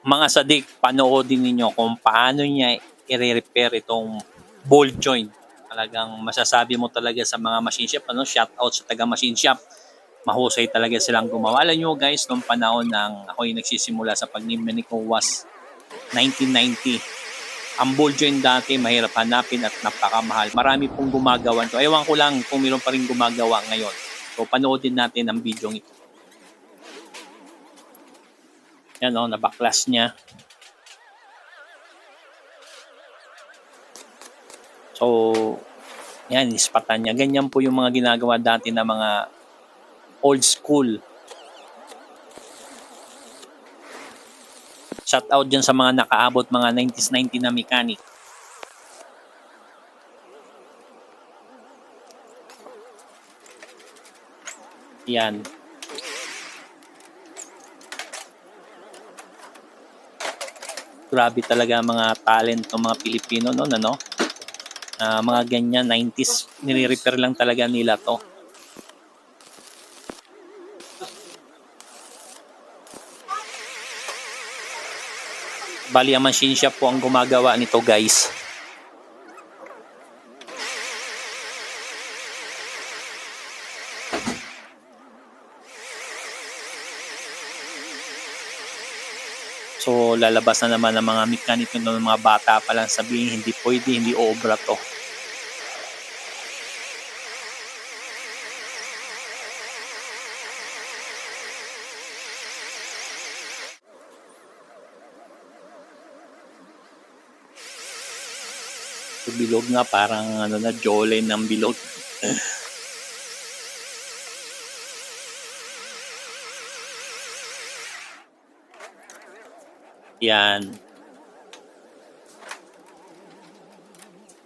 mga sadik, panoodin ninyo kung paano niya i-repair itong ball joint. Talagang masasabi mo talaga sa mga machine shop, ano, shout out sa taga machine shop. Mahusay talaga silang gumawa. Alam nyo guys, nung panahon ng ako'y nagsisimula sa pagnimeniko was 1990. Ang ball joint dati, mahirap hanapin at napakamahal. Marami pong gumagawa ito. Ewan ko lang kung mayroon pa rin gumagawa ngayon. So, panoodin natin ang video ito. Yan o, nabaklas niya. So, yan, ispatan niya. Ganyan po yung mga ginagawa dati na mga old school. Shout out dyan sa mga nakaabot mga 90s, 90 na mechanic. Yan. Grabe talaga mga talent ng mga Pilipino noon, ano? Ah, mga ganyan, 90s, nire-repair lang talaga nila to. Bali, ang machine shop po ang gumagawa nito, guys. So, lalabas na naman ng mga mekaniko ng mga bata pa lang sabihin, hindi pwede, hindi obra to. Bilog nga parang ano na jole ng bilog. Yan.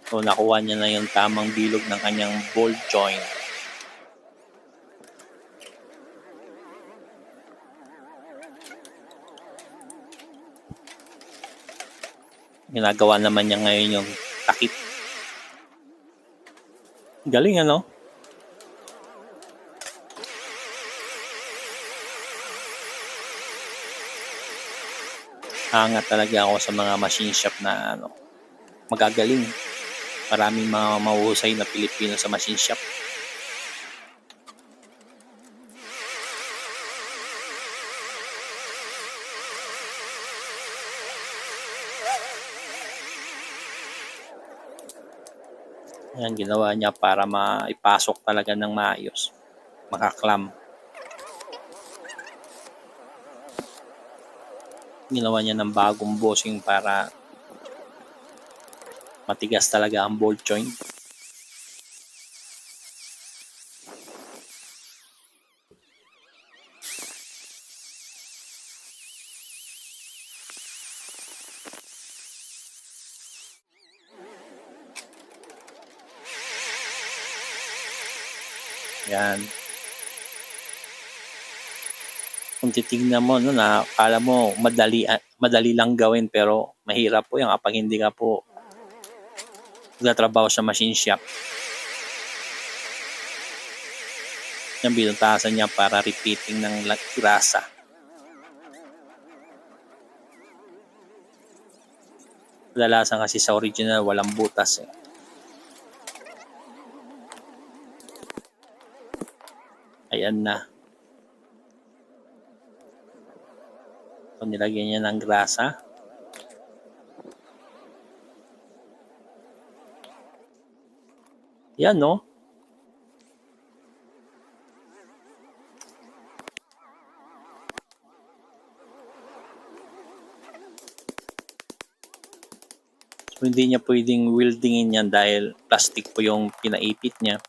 So nakuha niya na yung tamang bilog ng kanyang ball joint. Ginagawa naman niya ngayon yung takip. Galing ano? Hanga talaga ako sa mga machine shop na ano, magagaling. Maraming mga mahuhusay na Pilipino sa machine shop. Yan, ginawa niya para maipasok talaga ng maayos. Makaklam. Ginawa niya ng bagong bossing para matigas talaga ang ball joint. Yan. Kung titignan mo, no, na akala mo madali, ah, madali lang gawin pero mahirap po yan kapag hindi ka po nagtatrabaho sa machine shop. Yung binutasan niya para repeating ng grasa. Kadalasan kasi sa original walang butas eh. Ayan na. So, nilagyan niya ng grasa. Yan, no? So, hindi niya pwedeng weldingin yan dahil plastic po yung pinaipit niya.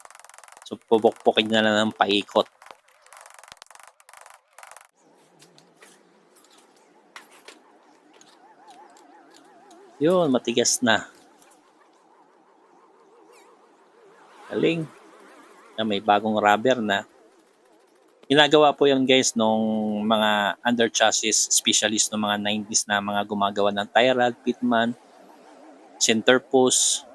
So, pupukpukin na lang ng paikot. Yun, matigas na. Galing. Na may bagong rubber na. Ginagawa po yan guys nung mga under chassis specialist ng mga 90s na mga gumagawa ng tie rod, pitman, center post,